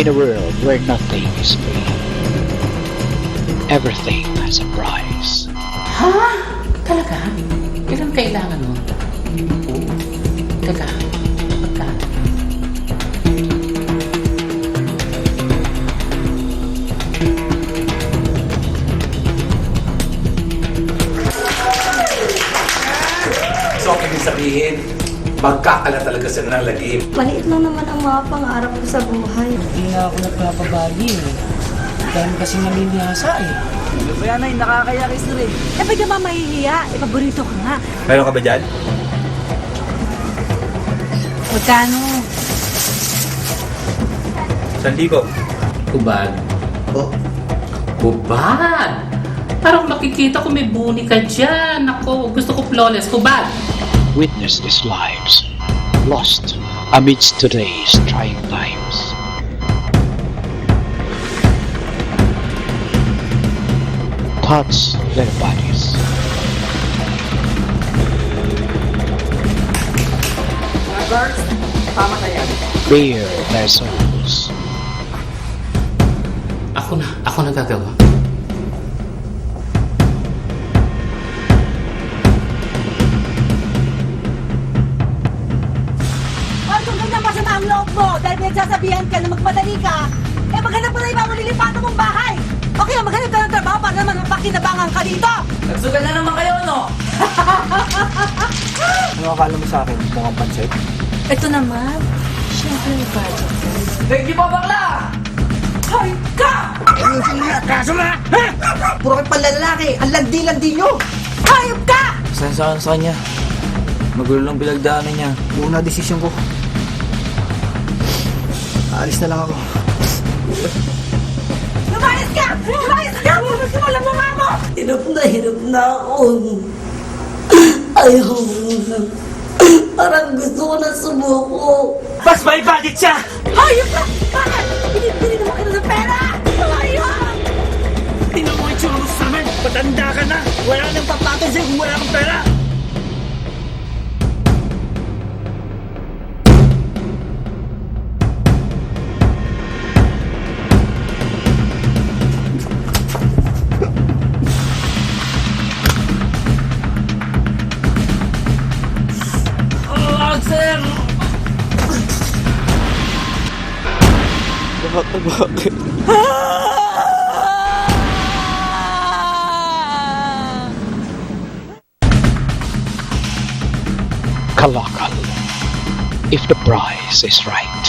In a world where nothing is free, everything has a price. Ha? Talaga? Ilang kailangan mo? Teka, magkano? So, ibig sabihin, magkakala talaga sila ng lagim. Maliit lang naman ang mga pangarap ko sa buhay. Hindi nga ako nagpapabagi eh. Dahil kasi nalilihasa eh. Eh, ba't ka ba mahihiya? Eh, paborito ka nga. Meron ka ba dyan? Magkano? Sandigo. Kubad. Oh. Kubad! Parang makikita ko may buni ka dyan. Ako, gusto ko flawless. Kubad! Witness these lives lost amidst today's trying times. Touch their bodies. Bare their souls. Ako na. Ako na gagawa. Masama ang loob mo dahil pinagsasabihan ka na magmadali ka, eh maghanap pa na ibang nilipatan mong bahay. O kaya maghanap ka ng trabaho para naman pakinabangan ka dito. Nagsugal na naman kayo, no? Ano akala mo sa akin? Mukhang pansit? Ito naman, syempre may budget. Thank you po, bakla! Hoy ka! Puro kayo panlalaki! Ang landi-landi nyo! Hayop ka! Saan sa sa kanya? Magulo lang bilagdaanan niya. Buo na desisyon ko. Aalis na lang ako. Lumayas ka! Lumayas ka! Gusto mo lang mga mo! Hirap na hirap na ako. Ayaw mo. Parang gusto ko na sumuko. Mas may budget siya! Hayop ka! Bakit? Binibili Bakit? Bakit? Kalakal. If the price is right.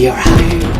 You're hired.